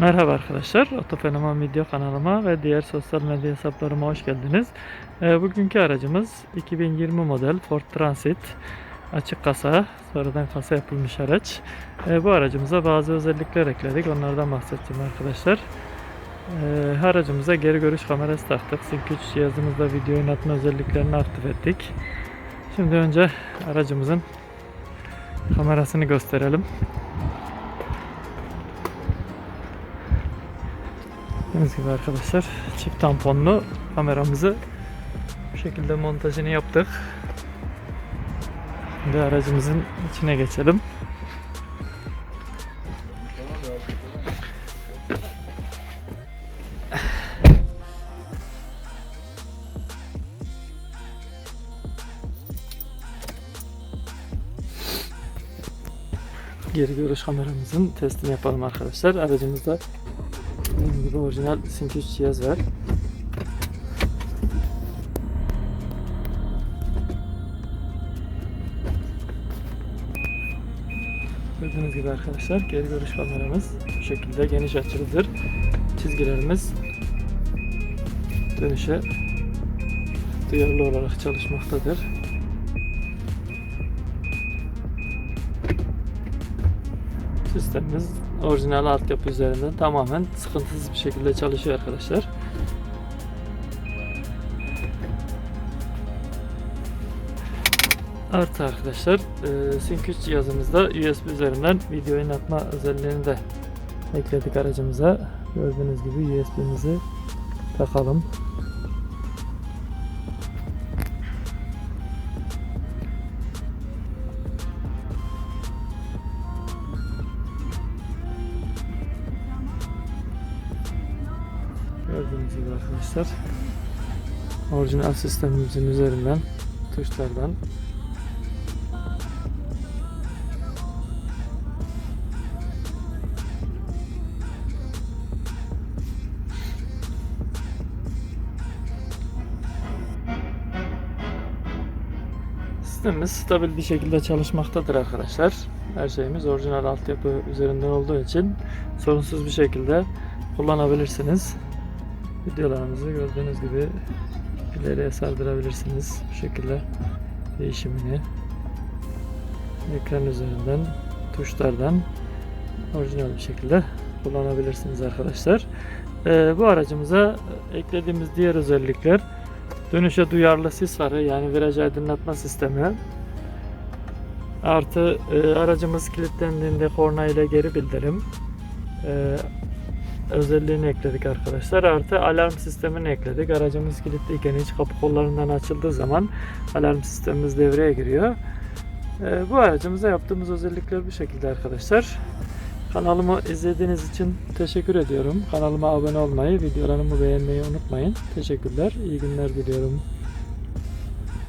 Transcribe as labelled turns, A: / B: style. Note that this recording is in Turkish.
A: Merhaba arkadaşlar, Otofenomen video kanalıma ve diğer sosyal medya hesaplarıma hoş geldiniz. Ee, bugünkü aracımız 2020 model Ford Transit. Açık kasa, sonradan kasa yapılmış araç. Ee, bu aracımıza bazı özellikler ekledik, onlardan bahsedeceğim arkadaşlar. Ee, aracımıza geri görüş kamerası taktık. Sync 3 cihazımızda video oynatma özelliklerini aktif ettik. Şimdi önce aracımızın kamerasını gösterelim. Gördüğünüz gibi arkadaşlar çift tamponlu kameramızı bu şekilde montajını yaptık. Şimdi aracımızın içine geçelim. Geri görüş kameramızın testini yapalım arkadaşlar. Aracımızda gibi orijinal Sync 3 cihaz var. Gördüğünüz gibi arkadaşlar geri görüş kameramız bu şekilde geniş açılıdır. Çizgilerimiz dönüşe duyarlı olarak çalışmaktadır. Sistemimiz orijinal altyapı üzerinden tamamen sıkıntısız bir şekilde çalışıyor arkadaşlar. Artı arkadaşlar e, Sync 3 cihazımızda USB üzerinden video oynatma özelliğini de ekledik aracımıza. Gördüğünüz gibi USB'mizi takalım. Gördüğünüz gibi arkadaşlar orijinal sistemimizin üzerinden tuşlardan Sistemimiz stabil bir şekilde çalışmaktadır arkadaşlar. Her şeyimiz orijinal altyapı üzerinden olduğu için sorunsuz bir şekilde kullanabilirsiniz. Videolarımızı gördüğünüz gibi ileriye sardırabilirsiniz. Bu şekilde değişimini ekran üzerinden tuşlardan orijinal bir şekilde kullanabilirsiniz arkadaşlar. Ee, bu aracımıza eklediğimiz diğer özellikler dönüşe duyarlı sis farı yani viraj aydınlatma sistemi artı e, aracımız kilitlendiğinde korna ile geri bildirim e, özelliğini ekledik arkadaşlar. Artı alarm sistemini ekledik. Aracımız kilitliyken hiç kapı kollarından açıldığı zaman alarm sistemimiz devreye giriyor. Ee, bu aracımıza yaptığımız özellikler bu şekilde arkadaşlar. Kanalımı izlediğiniz için teşekkür ediyorum. Kanalıma abone olmayı, videolarımı beğenmeyi unutmayın. Teşekkürler. İyi günler diliyorum.